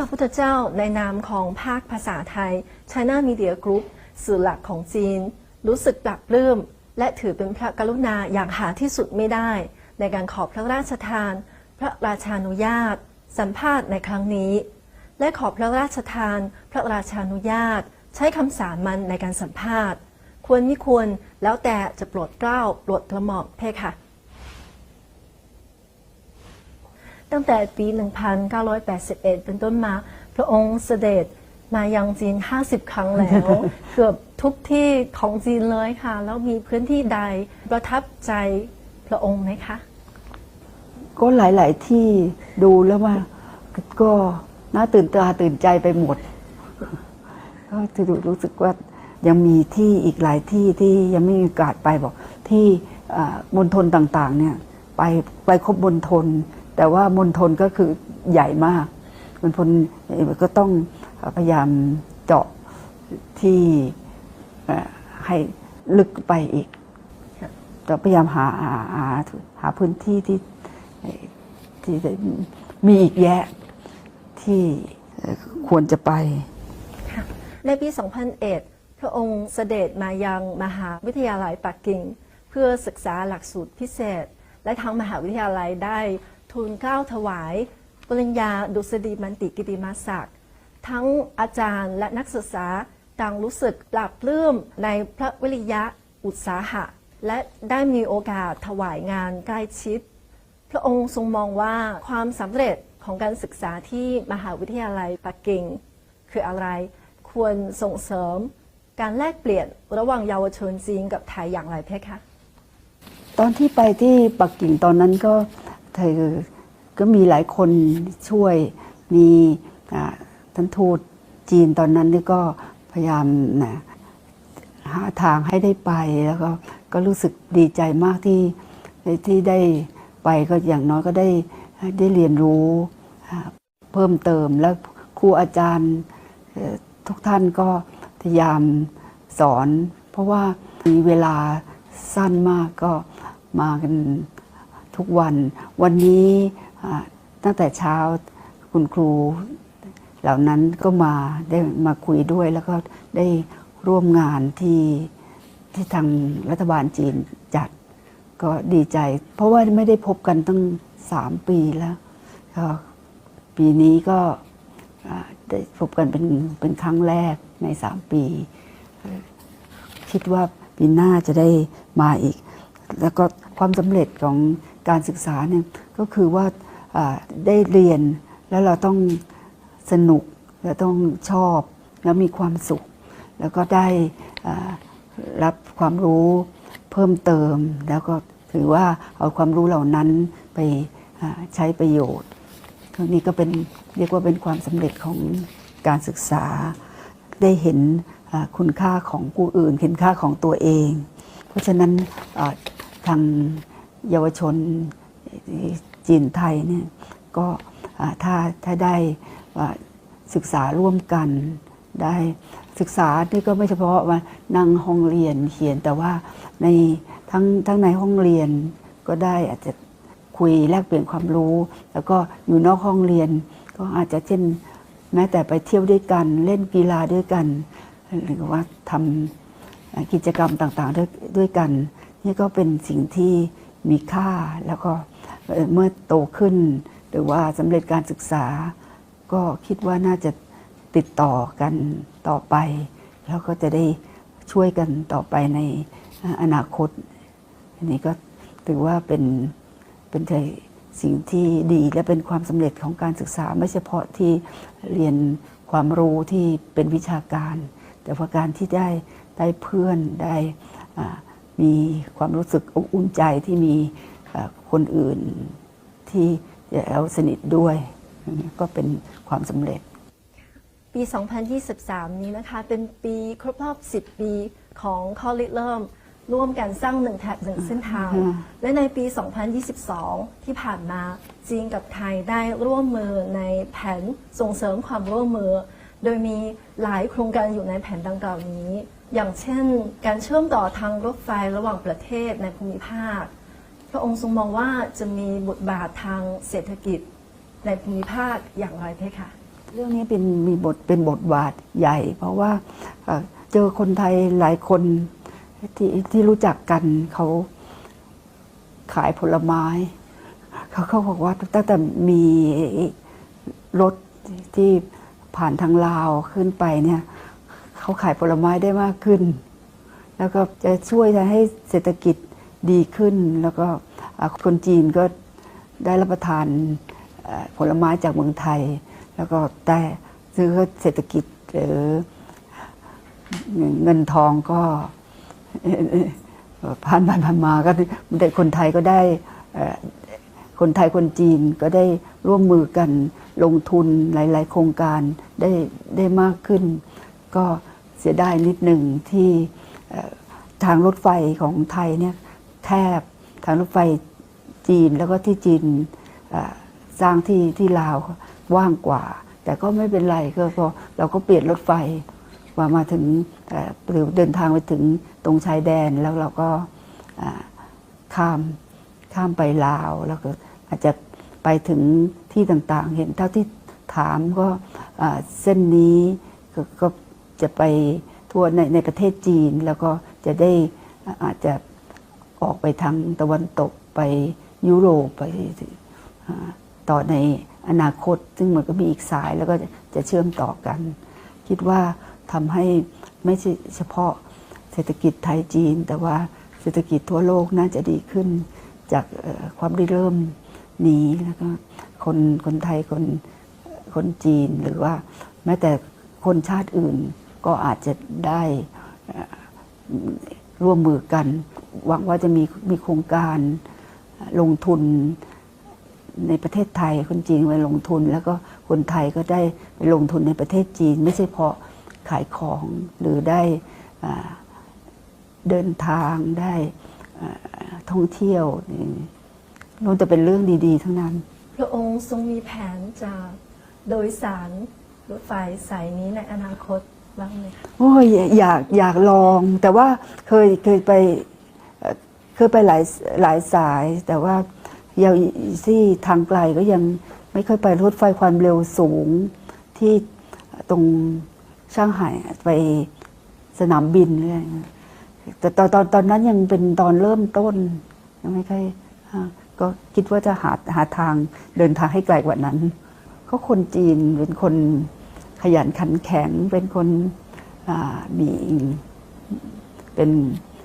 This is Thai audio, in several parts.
พระพุทธเจ้าในนามของภาคภาษาไทย China Media Group สื่อหลักของจีน รู้สึกปรับปลื้มและถือเป็นพระกรุณาอย่างหาที่สุดไม่ได้ ในการขอพระราชทาน พระราชานุญาต สัมภาษณ์ในครั้งนี้ และขอพระราชทาน พระราชานุญาต ใช้คำสามัญในการสัมภาษณ์ ควรไม่ควรแล้วแต่จะโปรดเกล้าโปรดกระหม่อมเพคะ ตั้งแต่ปี 1981 เป็นต้นมา พระองค์เสด็จมายังจีน 50 ครั้งแล้ว เกือบทุกที่ของจีนเลยค่ะ แล้วมีพื้นที่ใดประทับใจพระองค์ไหมคะ ก็หลาย ๆ ที่ดูแล้วว่า ก็น่าตื่นตาตื่นใจไปหมด ก็จะดูรู้สึกว่ายังมีที่อีกหลายที่ที่ยังไม่มีโอกาสไปบอก ที่อ่ามณฑลต่าง ๆ เนี่ย ไปไปครบมณฑล แต่ว่ามณฑลก็คือใหญ่มากมณฑลก็ต้องพยายามเจาะที่ให้ลึกไปอีกค่ะแต่พยายามหาหาหาหาพื้นที่ที่ที่จะมีอีกแยะที่ควรจะไปในปี 2001 พระองค์เสด็จมายังมหาวิทยาลัยปักกิ่ง เพื่อศึกษาหลักสูตรพิเศษ และทางมหาวิทยาลัยได้ ทูลเกล้าถวาย ปริญญาดุษฎีมันติกิติมาศักดิ์ทั้งอาจารย์และนักศึกษาต่างรู้สึกปลาบปลื้มในพระวิริยะอุตสาหะ และได้มีโอกาสถวายงานใกล้ชิด พระองค์ทรงมองว่าความสำเร็จของการศึกษาที่มหาวิทยาลัยปักกิ่ง คืออะไรควรส่งเสริม การแลกเปลี่ยนระหว่างเยาวชนจีนกับไทยอย่างไรเพคะ ตอนที่ไปที่ปักกิ่งตอนนั้นก็ เธอก็มีหลายคนช่วยมีท่านทูตจีนตอนนั้นนี่ก็พยายามนะหาทางให้ได้ไปแล้วก็ก็รู้สึกดีใจมากที่ที่ได้ไปก็อย่างน้อยก็ได้ได้เรียนรู้เพิ่มเติมแล้วครูอาจารย์ทุกท่านก็พยายามสอน เพราะว่ามีเวลาสั้นมากก็มากัน ทุกวัน วันนี้ตั้งแต่เช้าคุณครูเหล่านั้นก็มาได้มาคุยด้วยแล้วก็ได้ร่วมงานที่ที่ทางรัฐบาลจีนจัดก็ดีใจ เพราะว่าไม่ได้พบกันตั้งสามปีแล้วก็ปีนี้ก็ได้พบกันเป็นเป็นครั้งแรกในสามปี คิดว่าปีหน้าจะได้มาอีก แล้วก็ความสำเร็จของ การศึกษาเนี่ยก็คือว่าได้เรียนแล้วเราต้องสนุกเราต้องชอบแล้วมีความสุข แล้วก็ได้รับความรู้เพิ่มเติม แล้วก็ถือว่าเอาความรู้เหล่านั้นไปใช้ประโยชน์ตรงนี้ก็เป็นเรียกว่าเป็นความสำเร็จของการศึกษา ได้เห็นคุณค่าของผู้อื่น เห็นค่าของตัวเอง เพราะฉะนั้นทาง เยาวชนจีนไทยเนี่ยก็ถ้าถ้าได้ศึกษาร่วมกันได้ศึกษานี่ก็ไม่เฉพาะว่านั่งห้องเรียนเขียนแต่ว่าในทั้งทั้งในห้องเรียนก็ได้อาจจะคุยแลกเปลี่ยนความรู้ แล้วก็อยู่นอกห้องเรียน ก็อาจจะเช่นแม้แต่ไปเที่ยวด้วยกันเล่นกีฬาด้วยกัน หรือว่าทำกิจกรรมต่างๆด้วยด้วยกัน นี่ก็เป็นสิ่งที่ มีค่าแล้วก็เมื่อโตขึ้น หรือว่าสำเร็จการศึกษา ก็คิดว่าน่าจะติดต่อกันต่อไป แล้วก็จะได้ช่วยกันต่อไปในอนาคต อันนี้ก็ถือว่าเป็นเป็นสิ่งที่ดีและเป็นความสำเร็จของการศึกษา ไม่เฉพาะที่เรียนความรู้ที่เป็นวิชาการ แต่ว่าการที่ได้ได้เพื่อนได้อ่า มีความรู้สึกอบอุ่นใจที่มีอ่าคนอื่นที่เราสนิทด้วยอันนี้ก็เป็นความสำเร็จ ปี 2023 นี้นะคะ เป็นปีครบรอบ 10 ปีของข้อริเริ่มร่วมกันสร้างหนึ่งแถบหนึ่งเส้นทางอืมและในปี 2022 ที่ผ่านมาจีนกับไทยได้ร่วมมือในแผนส่งเสริมความร่วมมือ โดยมีหลายโครงการอยู่ในแผนดังกล่าวนี้ อย่างเช่น การเชื่อมต่อทางรถไฟระหว่างประเทศในภูมิภาค พระองค์ทรงมองว่าจะมีบทบาททางเศรษฐกิจในภูมิภาคอย่างไรเพคะเรื่องนี้เป็นมีบทเป็นบทบาทใหญ่ เพราะว่าเจอคนไทยหลายคนที่ที่รู้จักกันเขาขายผลไม้ เขาเขาบอกว่าตั้งแต่มีรถที่ผ่านทางลาวขึ้นไปเนี่ย เขาขายผลไม้ได้มากขึ้น แล้วก็จะช่วยทำให้เศรษฐกิจดีขึ้น แล้วก็คนจีนก็ได้รับประทานผลไม้จากเมืองไทย แล้วก็ได้ซื้อเศรษฐกิจหรือเงินทองก็ผ่านไปผ่านมาก็ได้คนไทยก็ได้คนไทยคนจีนก็ได้ร่วมมือกันลงทุนหลาย ๆ โครงการได้ได้มากขึ้น ก็เสียดายนิดหนึ่งที่ทางรถไฟของไทยเนี่ยแคบทางรถไฟจีนแล้วก็ที่จีนสร้างที่ที่ลาวว่างกว่า แต่ก็ไม่เป็นไรก็พอเราก็เปลี่ยนรถไฟว่ามาถึงหรือเดินทางไปถึงตรงชายแดนแล้วเราก็ข้ามข้ามไปลาว แล้วก็อาจจะไปถึงที่ต่างๆ เห็นเท่าที่ถามก็เส้นนี้ก็ก็ จะไปทั่วในในประเทศจีน แล้วก็จะได้อ่าจจะออกไปทางตะวันตกไปยุโรปไปต่อในอนาคต ซึ่งมันก็มีอีกสายแล้วก็จะเชื่อมต่อกัน คิดว่าทำให้ไม่ใช่เฉพาะเศรษฐกิจไทยจีน แต่ว่าเศรษฐกิจทั่วโลกน่าจะดีขึ้นจากความริเริ่มนี้แล้วก็คนคนไทยคนคนจีนหรือว่าแม้แต่คนชาติอื่น ก็อาจจะได้ร่วมมือกัน หวังว่าจะมีมีโครงการลงทุนในประเทศไทยคนจีนไปลงทุน แล้วก็คนไทยก็ได้ไปลงทุนในประเทศจีน ไม่ใช่เพาะขายของหรือได้เดินทางได้ท่องเที่ยวนี่ล้วนแต่เป็นเรื่องดี ๆ ทั้งนั้น พระองค์ทรงมีแผนจะโดยสารรถไฟสายนี้ในอนาคต บ้างไหมคะโอ้ยอยากอยากลอง แต่ว่าเคยเคยไปเอ่อเคยไปหลายหลายสาย แต่ว่ายาวที่ทางไกลก็ยังไม่เคยไปรถไฟความเร็วสูงที่ตรงช่างไห่ไปสนามบินเลยแต่ตอนตอนตอนนั้นยังเป็นตอนเริ่มต้นยังไม่ค่อยอ่าก็คิดว่าจะหาหาทางเดินทางให้ไกลกว่านั้น เขาคนจีนเป็นคน ขยันขันแข็งเป็นคนอ่ามีเป็น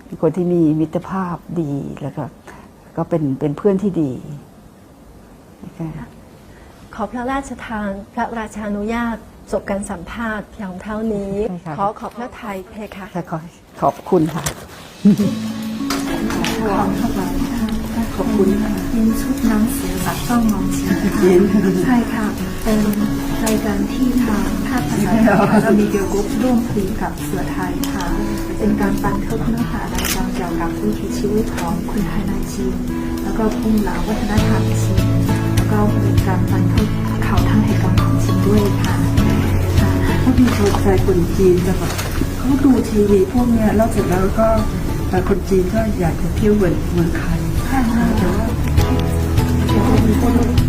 เป็นคนที่มีมิตรภาพดีแล้วก็ก็เป็นเป็นเพื่อนที่ดีนะคะขอพระราชทานพระราชานุญาตจบการสัมภาษณ์เพียงเท่านี้ใช่ค่ะขอขอบพระไทยเพคะค่ะขอขอบคุณค่ะ ขอบคุณค่ะเป็นชุดหนังสือจากต้องมองชินค่ะใช่ค่ะเป็นราย การที่ทางภาคภาษาไทยค่ะเรามีเดียวกรุ๊ปร่วมคุยกับเสือไทยค่ะ เป็นการบันทึกเนื้อหารายการเกี่ยวกับวิถีชีวิตของคนไทยในจีน แล้วก็ภูมิหลังวัฒนธรรมจีน แล้วก็เป็นการบันทึกข่าทางเหตุการณ์ของจีนด้วยค่ะค่ะถ้ามีคนไทยคนจีนจะแบบเขาดูทีวีพวกเนี้ยแล้วเสร็จแล้วก็แต่คนจีนก็อยากจะเที่ยวเหมือนเมืองไทยค่ะแต่ว่าแต่ว่ามีคน